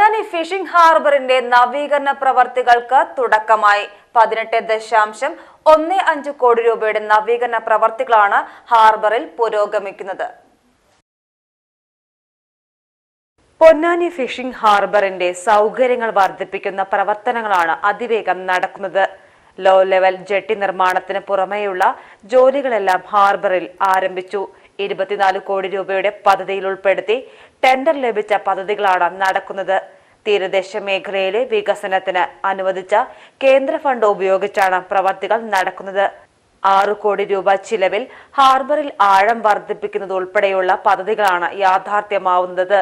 Ponnani phishing ഹാർബറിന്റെ നവീകരണ പ്രവർത്തികൾക്ക് തുടക്കമായി. പതിനെട്ട് ദശാംശം ഒന്ന് അഞ്ച് കോടി രൂപയുടെ നവീകരണ പ്രവർത്തികളാണ് ഹാർബറിൽ പുരോഗമിക്കുന്നത്. പൊന്നാനി ഫിഷിംഗ് ഹാർബറിന്റെ സൗകര്യങ്ങൾ വർദ്ധിപ്പിക്കുന്ന പ്രവർത്തനങ്ങളാണ് അതിവേഗം നടക്കുന്നത്. ലോ ലെവൽ ജെട്ടി നിർമ്മാണത്തിന് പുറമെയുള്ള ജോലികളെല്ലാം ഹാർബറിൽ ആരംഭിച്ചു. ഇരുപത്തിനാല് കോടി രൂപയുടെ പദ്ധതിയിൽ ഉൾപ്പെടുത്തി ടെൻഡർ ലഭിച്ച പദ്ധതികളാണ് നടക്കുന്നത്. തീരദേശ മേഖലയിലെ വികസനത്തിന് അനുവദിച്ച കേന്ദ്ര ഫണ്ട് ഉപയോഗിച്ചാണ് പ്രവർത്തികൾ നടക്കുന്നത്. ആറു കോടി രൂപ ചിലവിൽ ഹാർബറിൽ ആഴം വർദ്ധിപ്പിക്കുന്നത് ഉൾപ്പെടെയുള്ള പദ്ധതികളാണ് യാഥാർത്ഥ്യമാവുന്നത്.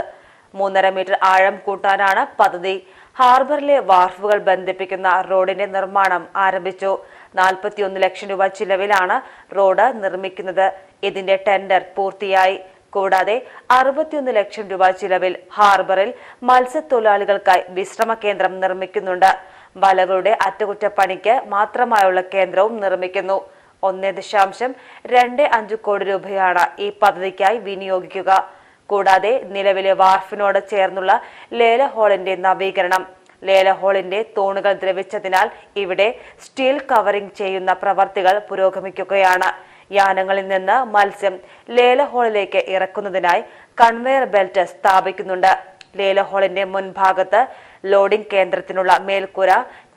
മൂന്നര മീറ്റർ ആഴം കൂട്ടാനാണ് പദ്ധതി. ഹാർബറിലെ വാർഫുകൾ ബന്ധിപ്പിക്കുന്ന റോഡിന്റെ നിർമ്മാണം ആരംഭിച്ചു. നാൽപ്പത്തിയൊന്ന് ലക്ഷം രൂപ ചിലവിലാണ് റോഡ് നിർമ്മിക്കുന്നത്. ഇതിന്റെ ടെൻഡർ പൂർത്തിയായി. കൂടാതെ അറുപത്തിയൊന്ന് ലക്ഷം രൂപ ചിലവിൽ ഹാർബറിൽ മത്സ്യത്തൊഴിലാളികൾക്കായി വിശ്രമ കേന്ദ്രം നിർമ്മിക്കുന്നുണ്ട്. വലകളുടെ അറ്റകുറ്റപ്പണിക്ക് മാത്രമായുള്ള കേന്ദ്രവും നിർമ്മിക്കുന്നു. ഒന്നേ ദശാംശം രണ്ട് അഞ്ച് കോടി രൂപയാണ് ഈ പദ്ധതിക്കായി വിനിയോഗിക്കുക. കൂടാതെ നിലവിലെ വാർഫിനോട് ചേർന്നുള്ള ലേല ഹാളിന്റെ നവീകരണം. ലേല ഹാളിന്റെ തൂണുകൾ ദ്രവിച്ചതിനാൽ ഇവിടെ സ്റ്റീൽ കവറിംഗ് ചെയ്യുന്ന പ്രവർത്തികൾ പുരോഗമിക്കുകയാണ്. യാനങ്ങളിൽ നിന്ന് മത്സ്യം ലേല ഹാളിലേക്ക് ഇറക്കുന്നതിനായി കൺവെയർ ബെൽറ്റ് സ്ഥാപിക്കുന്നുണ്ട്. ലേല ഹാളിന്റെ മുൻഭാഗത്ത് ലോഡിംഗ് കേന്ദ്രത്തിനുള്ള മേൽക്കൂര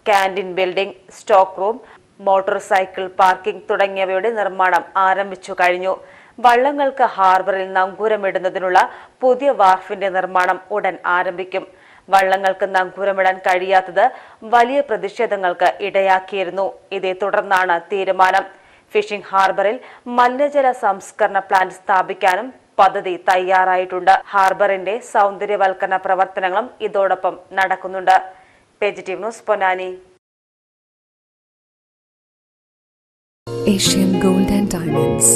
canteen building stock room motorcycle parking തുടങ്ങിയവയുടെ നിർമ്മാണം ആരംഭിച്ചു കഴിഞ്ഞു. വള്ളങ്ങൾക്ക് ഹാർബറിൽ നങ്കൂരമിടുന്നതിനുള്ള പുതിയ വാർഫിന്റെ നിർമ്മാണം ഉടൻ ആരംഭിക്കും. വള്ളങ്ങൾക്ക് നങ്കൂരമിടാൻ കഴിയാത്തത് വലിയ പ്രതിഷേധങ്ങൾക്ക് ഇടയാക്കിയിരുന്നു. ഇതേ തുടർന്നാണ് തീരുമാനം. ഫിഷിംഗ് ഹാർബറിൽ മലിനജല സംസ്കരണ പ്ലാന്റ് സ്ഥാപിക്കാനും പദ്ധതി തയ്യാറായിട്ടുണ്ട്. ഹാർബറിന്റെ സൗന്ദര്യവൽക്കരണ പ്രവർത്തനങ്ങളും ഇതോടൊപ്പം നടക്കുന്നുണ്ട്. News Ponnani. Asian gold and diamonds